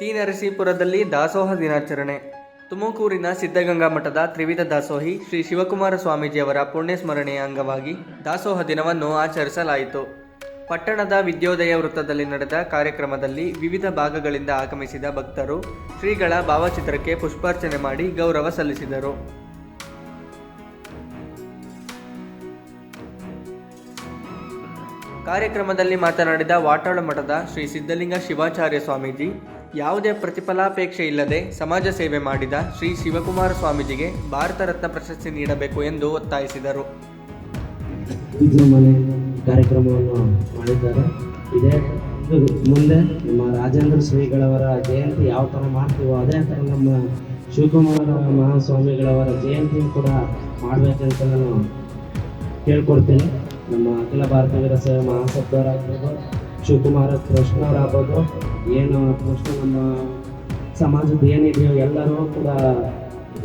T ನರಸೀಪುರದಲ್ಲಿ ದಾಸೋಹ ದಿನಾಚರಣೆ. ತುಮಕೂರಿನ ಸಿದ್ಧಗಂಗಾ ಮಠದ ತ್ರಿವಿಧ ದಾಸೋಹಿ ಶ್ರೀ ಶಿವಕುಮಾರ ಸ್ವಾಮೀಜಿಯವರ ಪುಣ್ಯಸ್ಮರಣೆಯ ಅಂಗವಾಗಿ ದಾಸೋಹ ದಿನವನ್ನು ಆಚರಿಸಲಾಯಿತು. ಪಟ್ಟಣದ ವಿದ್ಯೋದಯ ವೃತ್ತದಲ್ಲಿ ನಡೆದ ಕಾರ್ಯಕ್ರಮದಲ್ಲಿ ವಿವಿಧ ಭಾಗಗಳಿಂದ ಆಗಮಿಸಿದ ಭಕ್ತರು ಶ್ರೀಗಳ ಭಾವಚಿತ್ರಕ್ಕೆ ಪುಷ್ಪಾರ್ಚನೆ ಮಾಡಿ ಗೌರವ ಸಲ್ಲಿಸಿದರು. ಕಾರ್ಯಕ್ರಮದಲ್ಲಿ ಮಾತನಾಡಿದ ವಾಟಾಳ ಮಠದ ಶ್ರೀ ಸಿದ್ಧಲಿಂಗ ಶಿವಾಚಾರ್ಯ ಸ್ವಾಮೀಜಿ, ಯಾವುದೇ ಪ್ರತಿಫಲಾಪೇಕ್ಷೆ ಇಲ್ಲದೆ ಸಮಾಜ ಸೇವೆ ಮಾಡಿದ ಶ್ರೀ ಶಿವಕುಮಾರ ಸ್ವಾಮೀಜಿಗೆ ಭಾರತ ರತ್ನ ಪ್ರಶಸ್ತಿ ನೀಡಬೇಕು ಎಂದು ಒತ್ತಾಯಿಸಿದರು. ಕಾರ್ಯಕ್ರಮವನ್ನು ಮಾಡಿದ್ದಾರೆ. ಇದೇ ಮುಂದೆ ನಮ್ಮ ರಾಜೇಂದ್ರ ಶ್ರೀಗಳವರ ಜಯಂತಿ ಯಾವ ಥರ ಮಾಡ್ತೀವೋ ಅದೇ ಥರ ನಮ್ಮ ಶಿವಕುಮಾರ ಮಹಾಸ್ವಾಮಿಗಳವರ ಜಯಂತಿಯೂ ಕೂಡ ಮಾಡಬೇಕಂತ ನಾನು ಕೇಳ್ಕೊಡ್ತೀನಿ ನಮ್ಮ ಅಖಿಲ ಭಾರತ ವೀರಶೈವ ಮಹಾಸಭ್ಯವರಾಗ್ಬೋದು ಶಿವಕುಮಾರ ಕೃಷ್ಣವರಾಗ್ಬೋದು ಏನು ಟ್ರಸ್ಟ್ ನಮ್ಮ ಸಮಾಜದ ಏನಿದೆಯೋ ಎಲ್ಲರೂ ಕೂಡ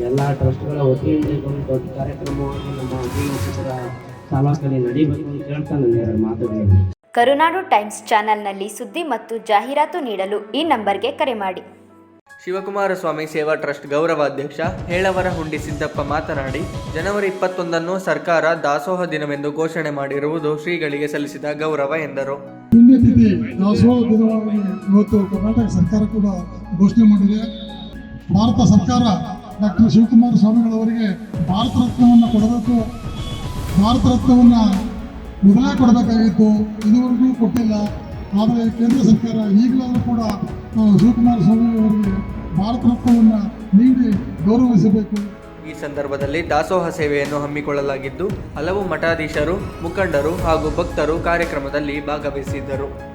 ಎಲ್ಲ ಟ್ರಸ್ಟ್ಗಳ ವತಿಯಿಂದ ಒಂದು ದೊಡ್ಡ ಕಾರ್ಯಕ್ರಮವಾಗಿ ನಮ್ಮ ಅಭಿನವರ ತಾಲೂಕಲ್ಲಿ ನಡೀಬೇಕು ಅಂತ ಹೇಳ್ತಾ ನನ್ನ ಎರಡು ಮಾತುಗಳನ್ನು ಕರುನಾಡು ಟೈಮ್ಸ್ ಚಾನೆಲ್ನಲ್ಲಿ ಸುದ್ದಿ ಮತ್ತು ಜಾಹೀರಾತು ನೀಡಲು ಈ ನಂಬರ್ಗೆ ಕರೆ ಮಾಡಿ. ಶಿವಕುಮಾರ ಸ್ವಾಮಿ ಸೇವಾ ಟ್ರಸ್ಟ್ ಗೌರವಾಧ್ಯಕ್ಷ ಹೇಳವರ ಹುಂಡಿ ಸಿದ್ದಪ್ಪ ಮಾತನಾಡಿ, ಜನವರಿ ಇಪ್ಪತ್ತೊಂದನ್ನು ಸರ್ಕಾರ ದಾಸೋಹ ದಿನವೆಂದು ಘೋಷಣೆ ಮಾಡಿರುವುದು ಶ್ರೀಗಳಿಗೆ ಸಲ್ಲಿಸಿದ ಗೌರವ ಎಂದರು. ಪುಣ್ಯತಿಥಿ ದಾಸೋಹ ದಿನವಾಗಿ ಸರ್ಕಾರ ಕೂಡ ಘೋಷಣೆ ಮಾಡಿದೆ. ಭಾರತ ಸರ್ಕಾರ ಡಾಕ್ಟರ್ ಶಿವಕುಮಾರ ಸ್ವಾಮಿಗಳವರಿಗೆ ಭಾರತ ರತ್ನವನ್ನು ಕೊಡಬೇಕು. ಭಾರತ ರತ್ನವನ್ನು ಮೊದಲೇ ಕೊಡಬೇಕಾಗಿತ್ತು, ಇದುವರೆಗೂ ಕೊಟ್ಟಿಲ್ಲ. ಆದರೆ ಕೇಂದ್ರ ಸರ್ಕಾರ ಈಗಲಾದರೂ ಕೂಡ ಶಿವಕುಮಾರ ಸ್ವಾಮಿ ಅವರಿಗೆ ಭಾರತ ರತ್ನವನ್ನು ನೀಡಿ ಈ ಸಂದರ್ಭದಲ್ಲಿ ದಾಸೋಹ ಸೇವೆಯನ್ನು ಹಮ್ಮಿಕೊಳ್ಳಲಾಗಿದ್ದು, ಹಲವು ಮಠಾಧೀಶರು, ಮುಖಂಡರು ಹಾಗೂ ಭಕ್ತರು ಕಾರ್ಯಕ್ರಮದಲ್ಲಿ ಭಾಗವಹಿಸಿದ್ದರು.